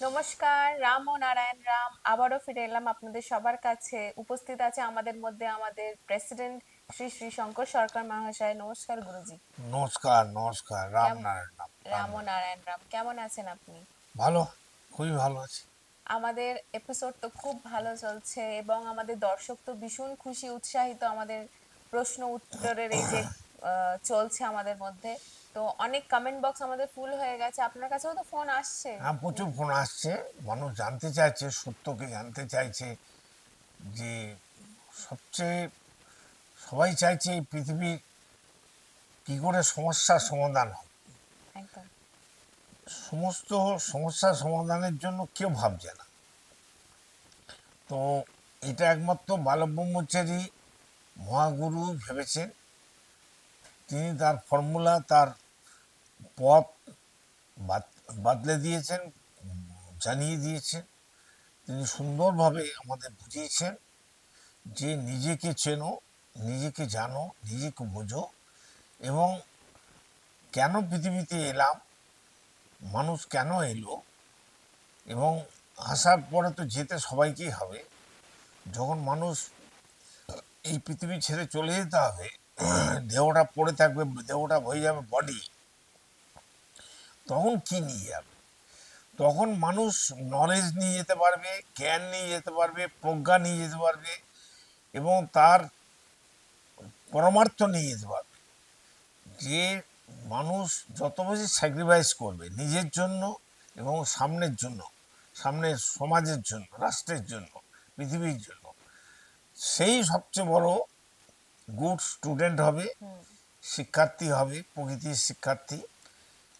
নমস্কার রাম ও নারায়ণ রাম। আবারও ফিরে এলাম আপনাদের সবার কাছে। উপস্থিত আছে আমাদের মধ্যে আমাদের প্রেসিডেন্ট শ্রী শ্রী শঙ্কর সরকার মহাশয়। নমস্কার গুরুজি। নমস্কার নমস্কার। রাম নারায়ণ রাম। রাম ও নারায়ণ রাম। কেমন আছেন আপনি? ভালো খুবই ভালো আছি। আমাদের এপিসোড তো খুব ভালো চলছে এবং আমাদের দর্শক তো ভীষণ খুশি উৎসাহিত আমাদের প্রশ্ন উত্তরের এই যে চলছে আমাদের মধ্যে। তো অনেক কমেন্ট বক্স আমাদের ফুল হয়ে গেছে। আপনার কাছেও তো ফোন আসছে? হ্যাঁ প্রচুর ফোন আসছে। মানুষ জানতে চাইছে সত্যকে জানতে চাইছে যে সবচেয়ে সবাই চাইছে এই পৃথিবীর কী করে সমস্যার সমাধান হয়। সমস্ত সমস্যার সমাধানের জন্য কেউ ভাবছে না। তো এটা একমাত্র বালক ব্রহ্মচারী মহাগুরু ভেবেছেন। তিনি তার ফর্মুলা, তার পথ বাতলে দিয়েছেন, জানিয়ে দিয়েছেন। তিনি সুন্দরভাবে আমাদের বুঝিয়েছেন যে নিজেকে চেনো, নিজেকে জানো, নিজেকে বোঝো এবং কেন পৃথিবীতে এলাম, মানুষ কেন এলো এবং আসার পরে তো যেতে সবাইকেই হবে। যখন মানুষ এই পৃথিবী ছেড়ে চলে যেতে হবে দেহটা পড়ে থাকবে, দেহটা হয়ে যাবে বডি তখন কি নিয়ে যাবে? তখন মানুষ নলেজ নিয়ে যেতে পারবে, জ্ঞান নিয়ে যেতে পারবে, প্রজ্ঞা নিয়ে যেতে পারবে এবং তার পরমার্থ নিয়ে যেতে পারবে। যে মানুষ যত বেশি স্যাক্রিফাইস করবে নিজের জন্য এবং সামনের জন্য, সামনের সমাজের জন্য, রাষ্ট্রের জন্য, পৃথিবীর জন্য, সেই সবচেয়ে বড় গুড স্টুডেন্ট হবে শিক্ষার্থী হবে প্রকৃতির শিক্ষার্থী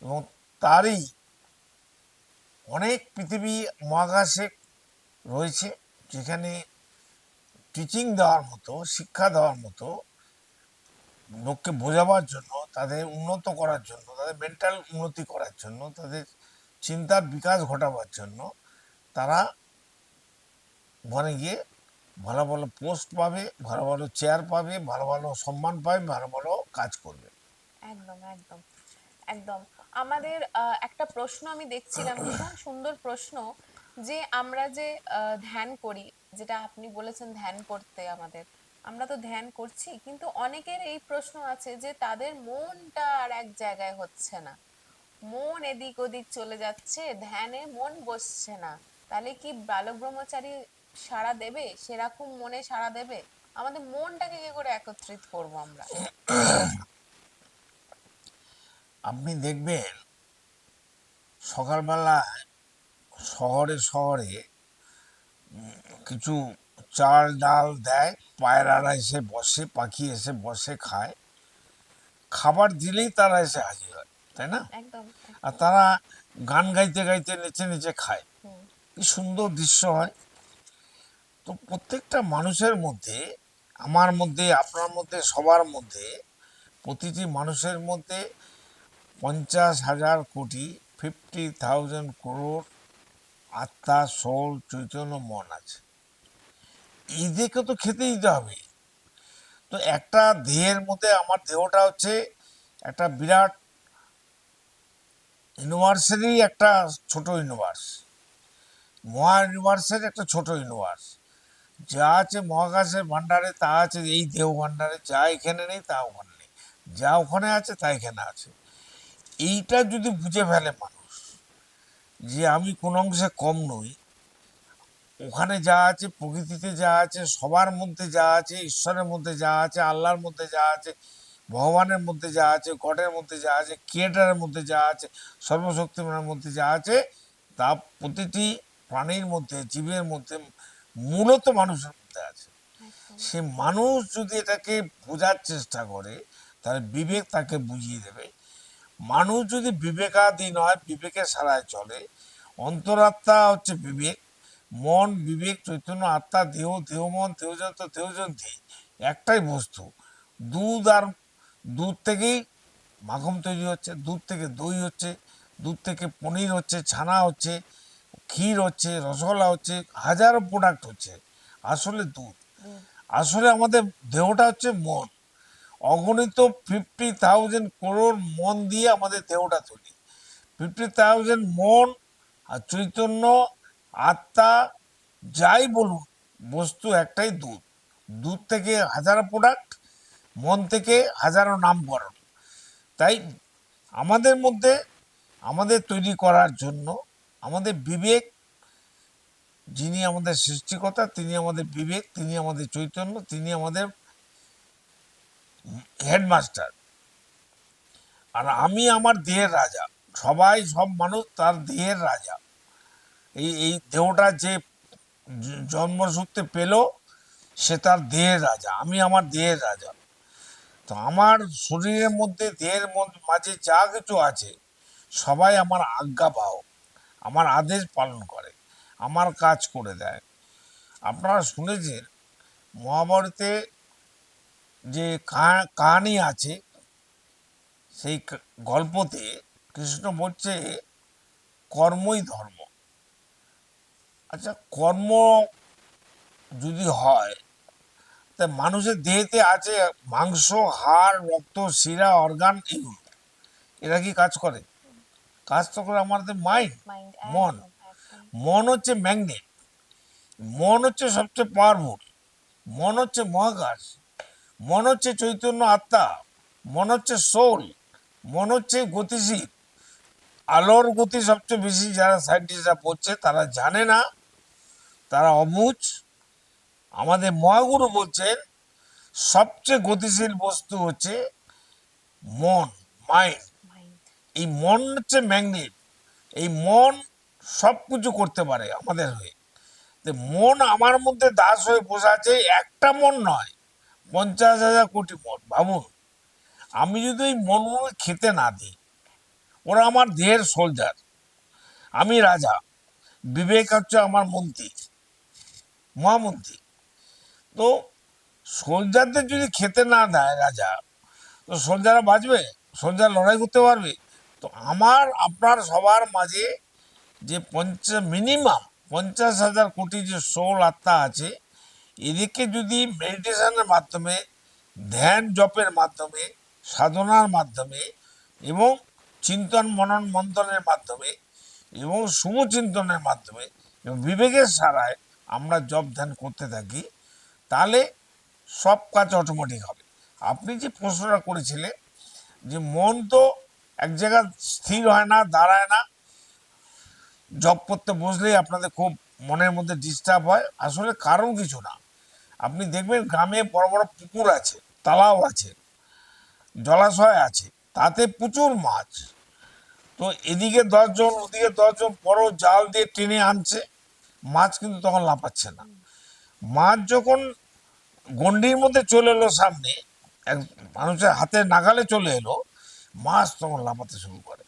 এবং তারই অনেক পৃথিবী মহাকাশে রয়েছে যেখানে টিচিং দেওয়ার মতো শিক্ষা দেওয়ার মতো লোককে বোঝাবার জন্য তাদের উন্নত করার জন্য তাদের মেন্টাল উন্নতি করার জন্য তাদের চিন্তার বিকাশ ঘটাবার জন্য তারা ওখানে গিয়ে ভালো ভালো পোস্ট পাবে, ভালো ভালো চেয়ার পাবে, ভালো ভালো সম্মান পাবে, ভালো ভালো কাজ করবে। একদম একদম একদম। আমাদের একটা প্রশ্ন আমি দেখছিলাম, ভীষণ সুন্দর প্রশ্ন যে আমরা যে ধ্যান করি, যেটা আপনি বলেছেন ধ্যান করতে আমাদের, আমরা তো ধ্যান করছি, কিন্তু অনেকের এই প্রশ্ন আছে যে তাদের মনটা আর এক জায়গায় হচ্ছে না। মন এদিক ওদিক চলে যাচ্ছে, ধ্যানে মন বসছে না। তাহলে কি বালক ব্রহ্মচারী সাড়া দেবে? সেরকম মনে সাড়া দেবে? আমাদের মনটাকে কি করে একত্রিত করব আমরা? আপনি দেখবেন সকালবেলায় শহরে শহরে কিছু চাল ডাল দেয় পায়রারা এসে বসে পাখি এসে বসে খায়। খাবার দিলেই তারা এসে হাজির হয় তাই না? আর তারা গান গাইতে গাইতে নেচে নেচে খায়। কি সুন্দর দৃশ্য হয়। তো প্রত্যেকটা মানুষের মধ্যে, আমার মধ্যে, আপনার মধ্যে, সবার মধ্যে, প্রতিটি মানুষের মধ্যে পঞ্চাশ হাজার কোটি ফিফটি থাউজেন্ড করোড় আত্মা সোল চৈতন্য, মন আছে। এদেরকে তো খেতে দিতে হবে। তো একটা দেহের মধ্যে আমার দেহটা হচ্ছে একটা বিরাট ইউনিভার্সেরই একটা ছোট ইউনিভার্স মহা ইউনিভার্সের একটা ছোট ইউনিভার্স যা আছে মহাকাশের ভান্ডারে তা আছে এই দেহ ভান্ডারে যা এখানে নেই, তা ওখানে নেই। যা ওখানে আছে, তা এখানে আছে। এইটা যদি বুঝে ফেলে মানুষ যে আমি কোন অংশে কম নই, ওখানে যা আছে, প্রকৃতিতে যা আছে, সবার মধ্যে যা আছে, ঈশ্বরের মধ্যে যা আছে, আল্লাহর মধ্যে যা আছে, ভগবানের মধ্যে যা আছে, গডের মধ্যে যা আছে, ক্রিয়েটারের মধ্যে যা আছে, সর্বশক্তিমানের মধ্যে যা আছে, তা প্রতিটি প্রাণীর মধ্যে, জীবের মধ্যে মূলত মানুষের মধ্যে আছে। সে মানুষ যদি এটাকে বোঝার চেষ্টা করে তাহলে বিবেক তাকে বুঝিয়ে দেবে। মানুষ যদি বিবেকাধীন হয় বিবেকের সারায় চলে অন্তরাত্মা হচ্ছে বিবেক। মন বিবেক চৈতন্য আত্মা দেহ দেহ মন দেহযন্ত্র দেহযন্ত্রী একটাই বস্তু। দুধ আর দুধ থেকেই মাখন তৈরি হচ্ছে দুধ থেকে দই হচ্ছে দুধ থেকে পনির হচ্ছে ছানা হচ্ছে ক্ষীর হচ্ছে রসগোল্লা হচ্ছে হাজারো প্রোডাক্ট হচ্ছে। আসলে দুধ। আসলে আমাদের দেহটা হচ্ছে মন। অগণিত ফিফটি থাউজেন্ড করোড় মন দিয়ে আমাদের দেহটা তৈরি। ফিফটি থাউজেন্ড মন আর চৈতন্য আত্মা যাই বলুন বস্তু একটাই দুধ। দুধ থেকে হাজারো প্রোডাক্ট মন থেকে হাজারো নামকরণ। তাই আমাদের মধ্যে আমাদের তৈরি করার জন্য আমাদের বিবেক, যিনি আমাদের সৃষ্টিকর্তা, তিনি আমাদের বিবেক, তিনি আমাদের চৈতন্য, তিনি আমাদের হেডমাস্টার। আর আমি আমার দেহের রাজা। সবাই সব মানুষ তার দেহের রাজা। এই এই দেহটা যে জন্মসূত্রে পেল, সে তার দেহের রাজা। আমি আমার দেহের রাজা। তো আমার শরীরের মধ্যে, দেহের মধ্যে মাঝে যা কিছু আছে, সবাই আমার আজ্ঞা পাও। আমার আদেশ পালন করে, আমার কাজ করে দেয়। আপনারা শুনেছেন, মহাভারতে যে কাহানি আছে, সেই গল্পতে কৃষ্ণ বলছে, কর্মই ধর্ম। আচ্ছা কর্ম যদি হয়, তা মানুষের দেহেতে আছে মাংস, হাড়, রক্ত, শিরা, অর্গান, এগুলো। এরা কি কাজ করে? কাজ তো করে আমাদের মাইন্ড মন। মন হচ্ছে ম্যাগনেট মন হচ্ছে সবচেয়ে পাওয়ারফুল মন হচ্ছে মহাকাশ মন হচ্ছে চৈতন্য আত্মা মন হচ্ছে সোল মন হচ্ছে গতিশীল। আলোর গতি সবচেয়ে বেশি যারা সায়েন্টিস্টরা পড়ছে তারা জানে না তারা অবুঝ আমাদের মহাগুরু বলছেন সবচেয়ে গতিশীল বস্তু হচ্ছে মন মাইন্ড এই মন হচ্ছে ম্যাগনেট এই মন সব কিছু করতে পারে আমাদের হয়ে। তো মন আমার মধ্যে দাস হয়ে বসে আছে একটা মন নয়, পঞ্চাশ হাজার কোটি মন ভাবুন আমি যদি ওই মনগুলো খেতে না দিই, ওরা আমার দেহের সোলজার আমি রাজা, বিবেক হচ্ছে আমার মন্ত্রী, মহামন্ত্রী। তো সোলজারদের যদি খেতে না দেয় রাজা, তো সোলজাররা বাঁচবে? সোলজার লড়াই করতে পারবে? তো আমার, আপনার সবার মাঝে যে পঞ্চাশ মিনিমাম পঞ্চাশ হাজার কোটি যে সোল আত্মা আছে এদিকে যদি মেডিটেশনের মাধ্যমে, ধ্যান জপের মাধ্যমে, সাধনার মাধ্যমে এবং চিন্তন মনন মন্থনের মাধ্যমে এবং শুভচিন্তনের মাধ্যমে এবং বিবেকের সারায় আমরা জপ ধ্যান করতে থাকি, তাহলে সব কাজ অটোমেটিক হবে। আপনি যে প্রশ্নটা করেছিলেন যে মন তো এক জায়গায় স্থির হয় না, দাঁড়ায় না। জব করতে বসলেই আপনাদের খুব মনের মধ্যে ডিস্টার্ব হয়। আসলে কারণ কিছু না। আপনি দেখবেন গ্রামে বড় বড় পুকুর আছে, তালাও আছে, জলাশয় আছে, তাতে প্রচুর মাছ। তো এদিকে দশজন, ওদিকে দশজন বড় জাল দিয়ে টেনে আনছে। মাছ কিন্তু তখন লাফাচ্ছে না। মাছ যখন গন্ডির মধ্যে চলে এলো সামনে, এক মানুষের হাতে নাগালে চলে এলো মাছ তখন লাফাতে শুরু করে।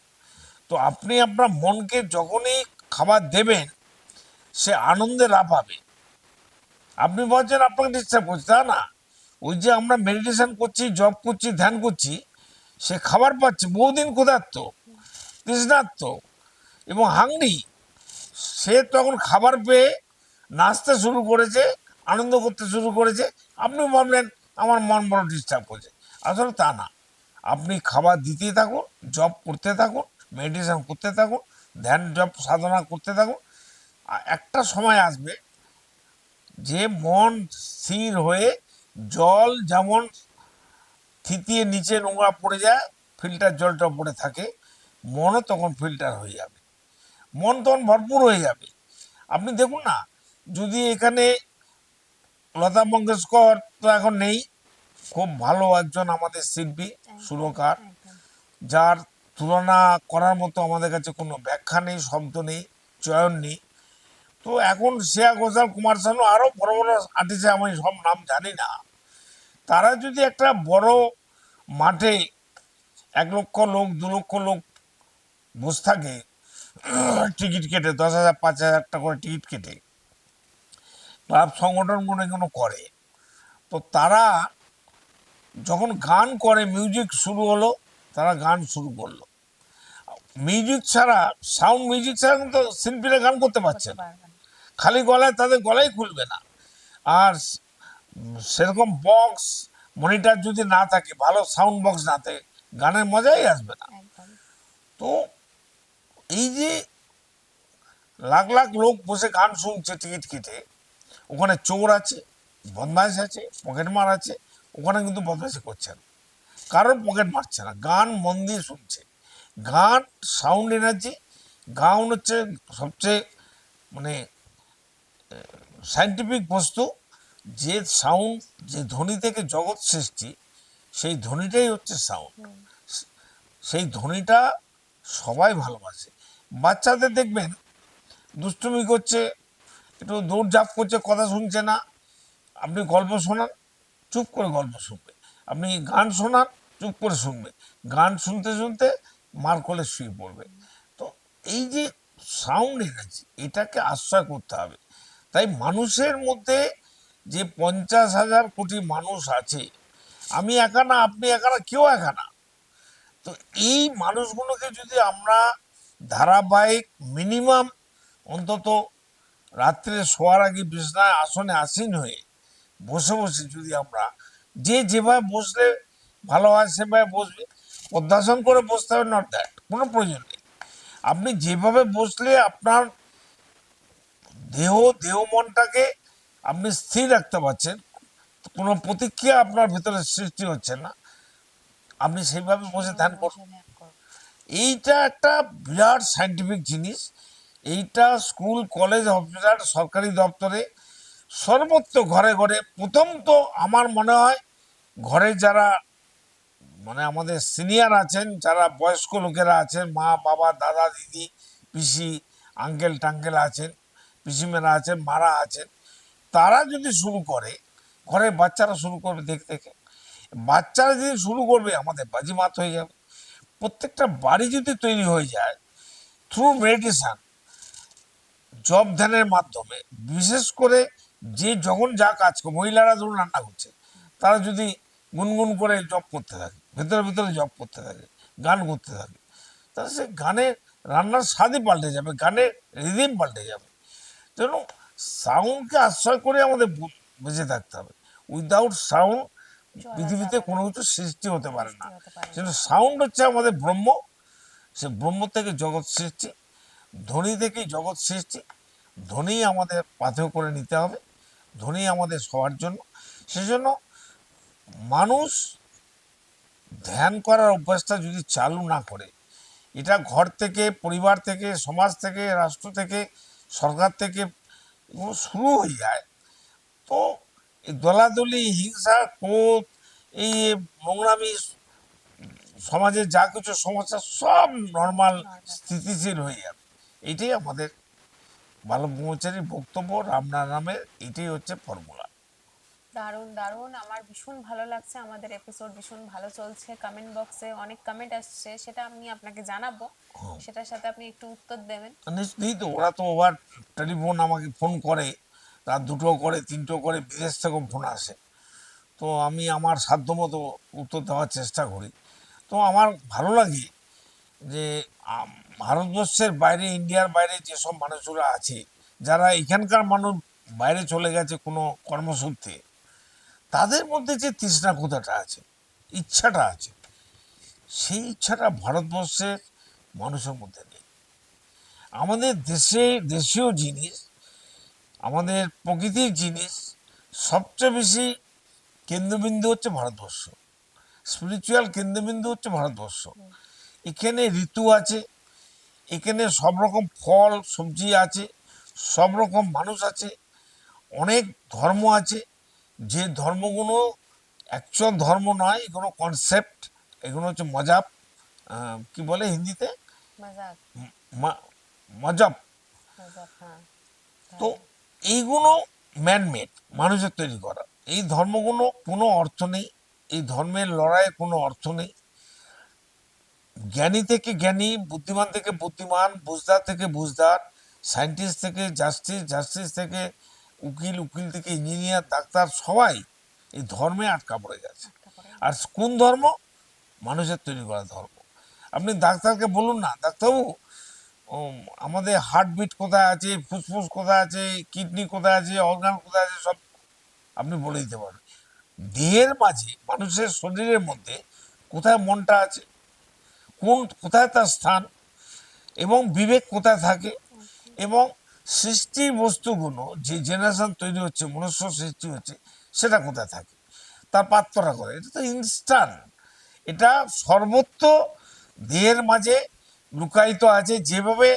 তো আপনি আপনার মনকে যখনই খাবার দেবেন, সে আনন্দে লাফাবে। আপনি বলছেন আপনাকে ডিস্টার্ব করছে তা না? ওই যে আমরা মেডিটেশন করছি জব করছি, ধ্যান করছি, সে খাবার পাচ্ছে। বহুদিন ক্ষুধার্ত, তৃষ্ণার্ত এবং হাংরি। সে তখন খাবার পেয়ে নাচতে শুরু করেছে, আনন্দ করতে শুরু করেছে। আপনি ভাবলেন, আমার মন বড় ডিস্টার্ব করছে। আসলে তা না। আপনি খাবার দিতে থাকুন জব করতে থাকুন মেডিটেশন করতে থাকুন, ধ্যান জব সাধনা করতে থাকুন। একটা সময় আসবে যে মন স্থির হয়ে জল যেমন থিতিয়ে নিচে নোংরা পড়ে যায় ফিল্টার জলটা পড়ে থাকে, মনও তখন ফিল্টার হয়ে যাবে। মন তখন ভরপুর হয়ে যাবে। আপনি দেখুন না, যদি এখানে লতা মঙ্গেশকর তো এখন নেই খুব ভালো একজন আমাদের শিল্পী সুরকার যার তুলনা করার মতো আমাদের কাছে কোনো ব্যাখ্যা নেই শব্দ নেই চয়ন নেই। তো এখন শ্রেয়া ঘোষাল কুমার শানু আরও বড় বড় আর্টিস্ট আমি সব নাম জানি না। তারা যদি একটা বড় মাঠে এক লক্ষ লোক দু লক্ষ লোক বসে থাকে টিকিট কেটে দশ হাজার পাঁচ হাজার টাকা করে টিকিট কেটে ক্লাব সংগঠনগুলো এগুলো করে তো তারা যখন গান করে মিউজিক শুরু হলো তারা গান শুরু করল। মিউজিক ছাড়া সাউন্ড মিউজিক ছাড়া কিন্তু শিল্পীরা গান করতে পারছে না। খালি গলায় তাদের গলাই খুলবে না। আর সেরকম বক্স মনিটার যদি না থাকে ভালো সাউন্ড বক্স না থাকে গানের মজাই আসবে না। তো এই যে লাখ লাখ লোক বসে গান শুনছে টিকিট কেটে ওখানে চোর আছে বদমাইশ আছে পকেটমার আছে ওখানে কিন্তু বদমাইশি করছে না। কারণ পকেট মারছে না। গান মন দিয়ে শুনছে। গান সাউন্ড এনার্জি গান হচ্ছে সবচেয়ে মানে সাইন্টিফিক বস্তু। যে সাউন্ড যে ধ্বনি থেকে জগৎ সৃষ্টি সেই ধ্বনিটাই হচ্ছে সাউন্ড সেই ধ্বনিটা সবাই ভালোবাসে। বাচ্চাদের দেখবেন দুষ্টুমি করছে একটু দৌড়ঝাঁপ করছে কথা শুনছে না। আপনি গল্প শোনান চুপ করে গল্প শুনবে। আপনি গান শোনান চুপ করে শুনবে। গান শুনতে শুনতে মার কোলে শুয়ে পড়বে। তো এই যে সাউন্ড এনার্জি এটাকে আশ্রয় করতে হবে। তাই মানুষের মধ্যে যে পঞ্চাশ হাজার কোটি মানুষ আছে, আমি একা না, আপনি একা না, কেউ একা না। তো এই মানুষগুলোকে যদি আমরা ধারাবাহিক মিনিমাম অন্তত রাত্রে শোয়ার আগে বিছনায় আসনে আসীন হয়ে বসে বসে যদি আমরা যে যেভাবে বসলে ভালো হয়, সেভাবে বসবে। পদ্মাসন করে বসতে হবে নট দ্যাট কোনো প্রয়োজন নেই। আপনি যেভাবে বসলে আপনার দেহ দেহ মনটাকে আপনি স্থির রাখতে পারছেন, কোনো প্রতিক্রিয়া আপনার ভিতরে সৃষ্টি হচ্ছে না। আপনি সেইভাবে বসে ধ্যান করুন। এইটা একটা বিরাট সাইন্টিফিক জিনিস। এইটা স্কুল কলেজ হসপিটাল সরকারি দপ্তরে সর্বত্র ঘরে ঘরে, প্রথম তো আমার মনে হয় ঘরে যারা মানে আমাদের সিনিয়র আছেন, যারা বয়স্ক লোকেরা আছেন, মা, বাবা, দাদা, দিদি, পিসি, আঙ্কেল, টাঙ্কেল আছেন, পিসিমেরা আছেন, মারা আছেন, তারা যদি শুরু করে, ঘরে বাচ্চারা শুরু করবে দেখে দেখে। বাচ্চারা যদি শুরু করবে, আমাদের বাজিমাত হয়ে যাবে। প্রত্যেকটা বাড়ি যদি তৈরি হয়ে যায় থ্রু মেডিটেশন জব ধ্যানের মাধ্যমে, বিশেষ করে যে যখন যা কাজ করে মহিলারা ধরুন রান্না করছে তারা যদি গুনগুন করে জব করতে থাকে ভেতরে ভেতরে জব করতে থাকে গান করতে থাকে তাহলে সে গানের রান্নার স্বাদই পাল্টে যাবে গানের রিদিম পাল্টে যাবে। তেমন সাউন্ডকে আশ্রয় করে আমাদের বেঁচে থাকতে হবে। উইদাউট সাউন্ড পৃথিবীতে কোনো কিছু সৃষ্টি হতে পারে না। কিন্তু সাউন্ড হচ্ছে আমাদের ব্রহ্ম সে ব্রহ্ম থেকে জগৎ সৃষ্টি ধ্বনি থেকেই জগৎ সৃষ্টি ধ্বনি আমাদের পাথেয় করে নিতে হবে। ধ্বনি আমাদের সবার জন্য। সেজন্য মানুষ ধ্যান করার অভ্যাসটা যদি চালু না করে এটা ঘর থেকে পরিবার থেকে সমাজ থেকে রাষ্ট্র থেকে সরকার থেকে শুরু হয়ে যায় তো এই দলাদলি হিংসা ক্রোধ এই নোংরামি সমাজের যা কিছু সমস্যা সব নর্মাল স্থিতিশীল হয়ে যাবে। এটাই আমাদের ভালো ব্রহ্মচারীর বক্তব্য রামনার নামের এটাই হচ্ছে ফর্মুলা দারুণ দারুণ। আমার ভীষণ ভালো লাগছে আমাদের এপিসোড ভীষণ ভালো চলছে। কমেন্ট বক্সে অনেক কমেন্ট আসছে সেটা আমি আপনাকে জানাব। সেটার সাথে আপনি একটু উত্তর দেবেন। নিশ্চয়ই তো। ওরা তো ওভার টেলিফোন আমাকে ফোন করে রাত দুটো করে তিনটো করে বিদেশ থেকেও ফোন আসে। তো আমি আমার সাধ্যমতো উত্তর দেওয়ার চেষ্টা করি। তো আমার ভালো লাগে যে ভারতবর্ষের বাইরে, ইন্ডিয়ার বাইরে যেসব মানুষরা আছে, যারা এখানকার মানুষ বাইরে চলে গেছে কোনো কর্মসূত্রে, তাদের মধ্যে যে তৃষ্ণা কোথাটা আছে, ইচ্ছাটা আছে, সেই ইচ্ছাটা ভারতবর্ষের মানুষের মধ্যে নেই। আমাদের দেশে, দেশীয় জিনিস, আমাদের প্রকৃতির জিনিস সবচেয়ে বেশি কেন্দ্রবিন্দু হচ্ছে ভারতবর্ষ। স্পিরিচুয়াল কেন্দ্রবিন্দু হচ্ছে ভারতবর্ষ। এখানে ঋতু আছে এখানে সব রকম ফল সবজি আছে সব রকম মানুষ আছে অনেক ধর্ম আছে। যে ধর্মগুলো অ্যাকচুয়াল ধর্ম নয় এগুলো কনসেপ্ট এগুলো হচ্ছে মজাব কি বলে হিন্দিতে? মা- মজাব। হ্যাঁ তো এইগুলো ম্যানমেড মানুষের তৈরি করা। এই ধর্মগুলো কোনো অর্থ নেই এই ধর্মের লড়াইয়ে কোনো অর্থ নেই। জ্ঞানী থেকে জ্ঞানী বুদ্ধিমান থেকে বুদ্ধিমান বুঝদার থেকে বুঝদার সায়েন্টিস্ট থেকে জাস্টিস জাস্টিস থেকে উকিল উকিল থেকে ইঞ্জিনিয়ার ডাক্তার সবাই এই ধর্মে আটকা পড়ে গেছে। আর কোন ধর্ম? মানুষের তৈরি করা ধর্ম। আপনি ডাক্তারকে বলুন না ডাক্তারবাবু আমাদের হার্টবিট কোথায় আছে ফুসফুস কোথায় আছে কিডনি কোথায় আছে অর্গান কোথায় আছে সব আপনি বলে দিতে পারবেন। দেহের মাঝে মানুষের শরীরের মধ্যে কোথায় মনটা আছে? কোন কোথায় তার স্থান এবং বিবেক কোথায় থাকে এবং সৃষ্টি বস্তুগুলো যে জেনারেশন তৈরি হচ্ছে, মনুষ্য সৃষ্টি হচ্ছে, সেটা কোথায় থাকে? তার পাত্ররা করে। এটা তো ইনস্ট্যান্ট এটা সর্বত্র দেহের মাঝে লুকায়িত আছে। যেভাবে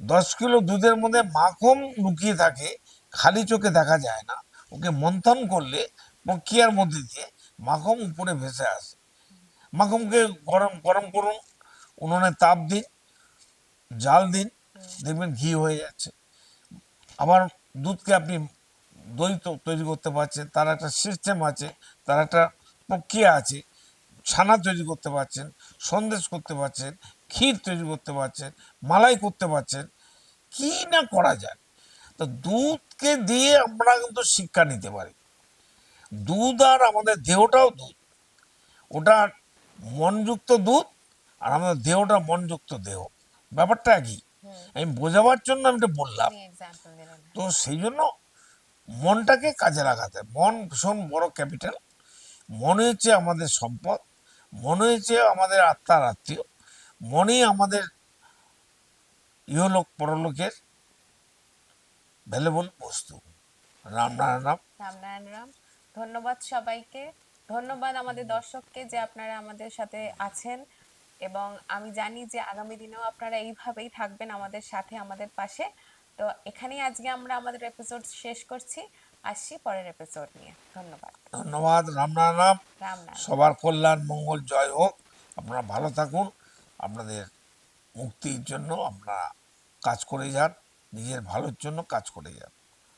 দশ কিলো দুধের মধ্যে মাখন লুকিয়ে থাকে, খালি চোখে দেখা যায় না। ওকে মন্থন করলে প্রক্রিয়ার মধ্যে দিয়ে মাখন উপরে ভেসে আসে। মাখনকে গরম গরম করুন, উনুনে তাপ দিন, জাল দিন, দেখবেন ঘি হয়ে যাচ্ছে। আবার দুধকে আপনি দই তৈরি করতে পারছেন, তার একটা সিস্টেম আছে, তার একটা প্রক্রিয়া আছে, ছানা তৈরি করতে পারছেন, সন্দেশ করতে পারছেন, ক্ষীর তৈরি করতে পারছেন, মালাই করতে পারছেন, কি না করা যায়? তো দুধকে দিয়ে আমরা কিন্তু শিক্ষা নিতে পারি। দুধ আর আমাদের দেহটাও দুধ। ওটা মনযুক্ত দুধ আর আমাদের দেহটা মনযুক্ত দেহ। ব্যাপারটা একই আমি বোঝাবার জন্য আমি এটা বললাম। তো সেই জন্য মনটাকে কাজে লাগাতে মন ভীষণ বড় ক্যাপিটাল মনে হচ্ছে আমাদের সম্পদ। মনে হচ্ছে আমাদের আত্মার আত্মীয়। মনেই আমাদের ইহলোক পরলোকের ভ্যালুবল বস্তু। রাম নারায়ণ রাম। রামনারায়ণ রাম। ধন্যবাদ সবাইকে। ধন্যবাদ আমাদের দর্শককে যে আপনারা আমাদের সাথে আছেন এবং আমি জানি যে আগামী দিনেও আপনারা এইভাবেই থাকবেন আমাদের সাথে আমাদের পাশে। তো এখানেই আজকে আমরা আমাদের এপিসোড শেষ করছি। আসছি পরের এপিসোড নিয়ে। ধন্যবাদ। ধন্যবাদ। রাম রাম রাম। সবার কল্যাণ মঙ্গল জয় হোক। আপনারা ভালো থাকুন। আপনাদের মুক্তির জন্য আপনারা কাজ করে যান। নিজের ভালোর জন্য কাজ করে যান।